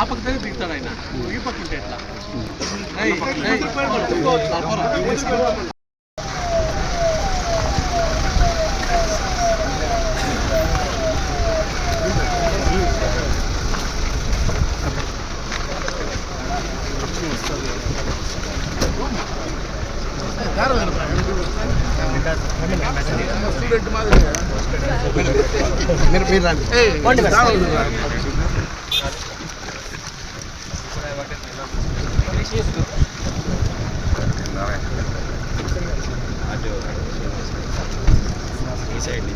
ఆ పక్కనే దిగుతాడు ఆయన నువ్వు ఈ పక్క ఉంటే ఎట్లా ఏయ్, ఏయ్, ఆ పోరా. మీరు మీరు రండి పోండి బస్. ట్రైనింగ్ ఎంత ఉంది ఓన్లీ టైలర్ల వరకు only eight hundred madam just only one kilometre below అంటే ఇంకా మనం వన్ ట్వంటీ టూ కిలోమీటర్ చేయాలి చేయాలి.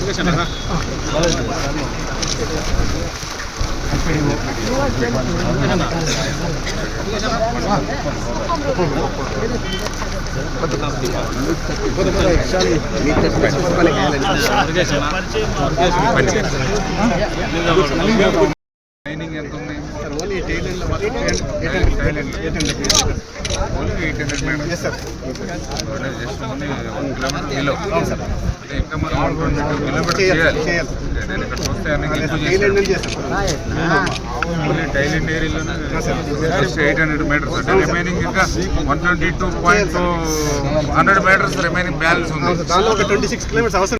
ఓకే, నేను ఇక్కడ చూస్తే అన్ని ట్రైనింగ్ ఎంత ఉంది ఎయిట్ హండ్రెడ్ మీటర్స్ రిమైనింగ్ ఇంకా one twenty two point hundred metres remaining balance ఉంది దానిలో ఒక ట్వంటీ సిక్స్ కిలోమీటర్స్ అవసరం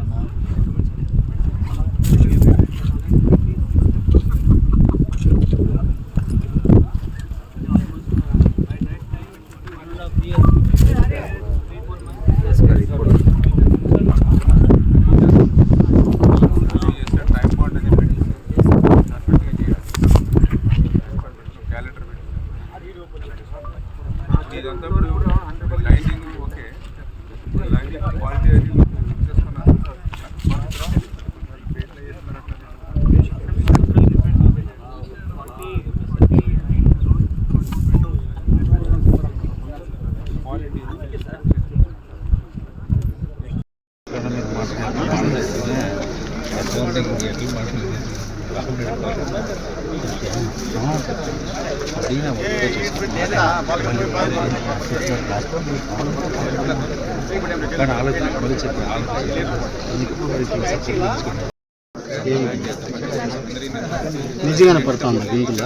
నిజంగానే పడుతుంది గింకులు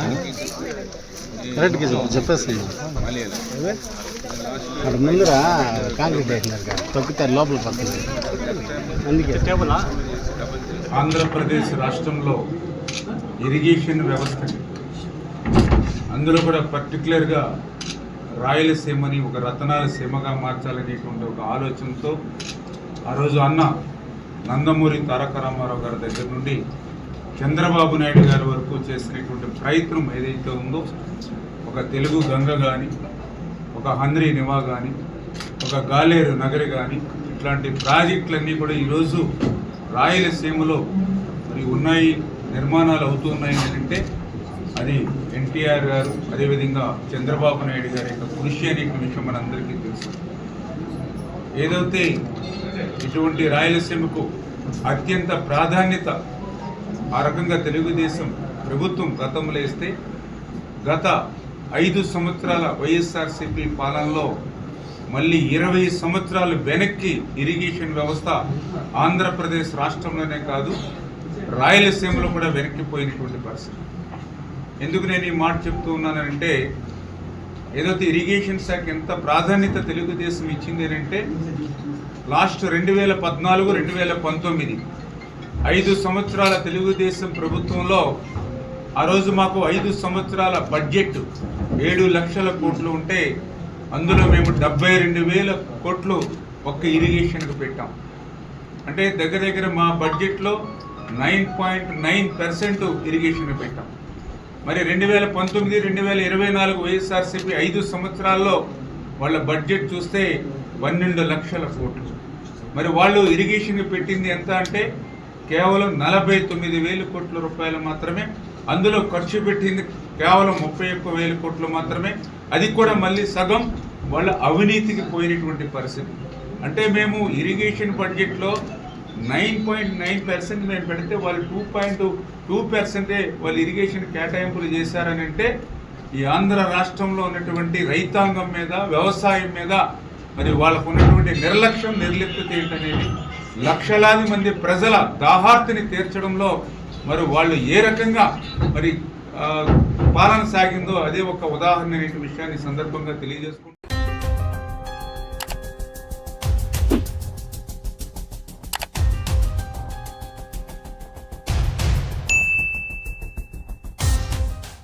కరెక్ట్గా చెప్పు చెప్పేస్తుంది అక్కడ ముందర కాంక్రీట్ వేసినారు కదా తొక్కితే లోపల పడుతుంది. అందుకే. ఆంధ్రప్రదేశ్ రాష్ట్రంలో ఇరిగేషన్ వ్యవస్థ అందులో కూడా పర్టికులర్గా రాయలసీమని ఒక రతనాల సీమగా మార్చాలనేటువంటి ఒక ఆలోచనతో ఆ రోజు అన్న నందమూరి తారక రామారావు గారి దగ్గర నుండి చంద్రబాబు నాయుడు గారి వరకు చేసినటువంటి ప్రయత్నం ఏదైతే ఉందో ఒక తెలుగు గంగ కానీ ఒక హంద్రీ నివా కానీ ఒక గాలేరు నగరి కానీ ఇట్లాంటి ప్రాజెక్టులన్నీ కూడా ఈరోజు రాయలసీమలో మరి ఉన్నాయి నిర్మాణాలు అవుతూ ఉన్నాయి అంటే అది ఎన్టీఆర్ గారు అదేవిధంగా చంద్రబాబు నాయుడు గారి యొక్క కృషి అనే విషయం మనందరికీ తెలుసు. ఏదైతే ఇటువంటి రాయలసీమకు అత్యంత ప్రాధాన్యత ఆ రకంగా తెలుగుదేశం ప్రభుత్వం గతంలో ఇస్తే గత ఐదు సంవత్సరాల వైఎస్ఆర్సీపీ పాలనలో మళ్ళీ ఇరవై సంవత్సరాలు వెనక్కి ఇరిగేషన్ వ్యవస్థ ఆంధ్రప్రదేశ్ రాష్ట్రంలోనే కాదు రాయలసీమలో కూడా వెనక్కిపోయినటువంటి పరిస్థితి. ఎందుకు నేను ఈ మాట చెప్తూ ఉన్నానంటే ఏదైతే ఇరిగేషన్ శాఖ ఎంత ప్రాధాన్యత తెలుగుదేశం ఇచ్చింది అంటే లాస్ట్ రెండు వేల పద్నాలుగు రెండు వేల పంతొమ్మిది ఐదు సంవత్సరాల తెలుగుదేశం ప్రభుత్వంలో ఆ రోజు మాకు ఐదు సంవత్సరాల బడ్జెట్ ఏడు లక్షల కోట్లు ఉంటే అందులో మేము డెబ్బై రెండు వేల కోట్లు ఒక్క ఇరిగేషన్కి పెట్టాం. అంటే దగ్గర దగ్గర మా బడ్జెట్లో nine point nine percent irrigation పెట్టాం. మరి రెండు వేల పంతొమ్మిది రెండు వేల ఇరవై నాలుగు వైఎస్ఆర్సీపీ ఐదు సంవత్సరాల్లో వాళ్ళ బడ్జెట్ చూస్తే పన్నెండు లక్షల కోట్లు మరి వాళ్ళు ఇరిగేషన్ పెట్టింది ఎంత అంటే కేవలం నలభై తొమ్మిది వేల కోట్ల రూపాయలు మాత్రమే. అందులో ఖర్చు పెట్టింది కేవలం ముప్పై ఒక్క వేల కోట్లు మాత్రమే. అది కూడా మళ్ళీ సగం వాళ్ళ అవినీతికి పోయినటువంటి పరిస్థితి. అంటే మేము ఇరిగేషన్ బడ్జెట్లో నైన్ పాయింట్ నైన్ పర్సెంట్ మేము పెడితే వాళ్ళు టూ పాయింట్ టూ పర్సెంటే వాళ్ళు ఇరిగేషన్ కేటాయింపులు చేశారని అంటే ఈ ఆంధ్ర రాష్ట్రంలో ఉన్నటువంటి రైతాంగం మీద వ్యవసాయం మీద మరి వాళ్ళకు ఉన్నటువంటి నిర్లక్ష్యం నిర్లిప్త ఏంటనేది లక్షలాది మంది ప్రజల దాహార్తిని తీర్చడంలో మరి వాళ్ళు ఏ రకంగా మరి పాలన సాగిందో అదే ఒక ఉదాహరణ అనే విషయాన్ని సందర్భంగా తెలియజేసుకుంటారు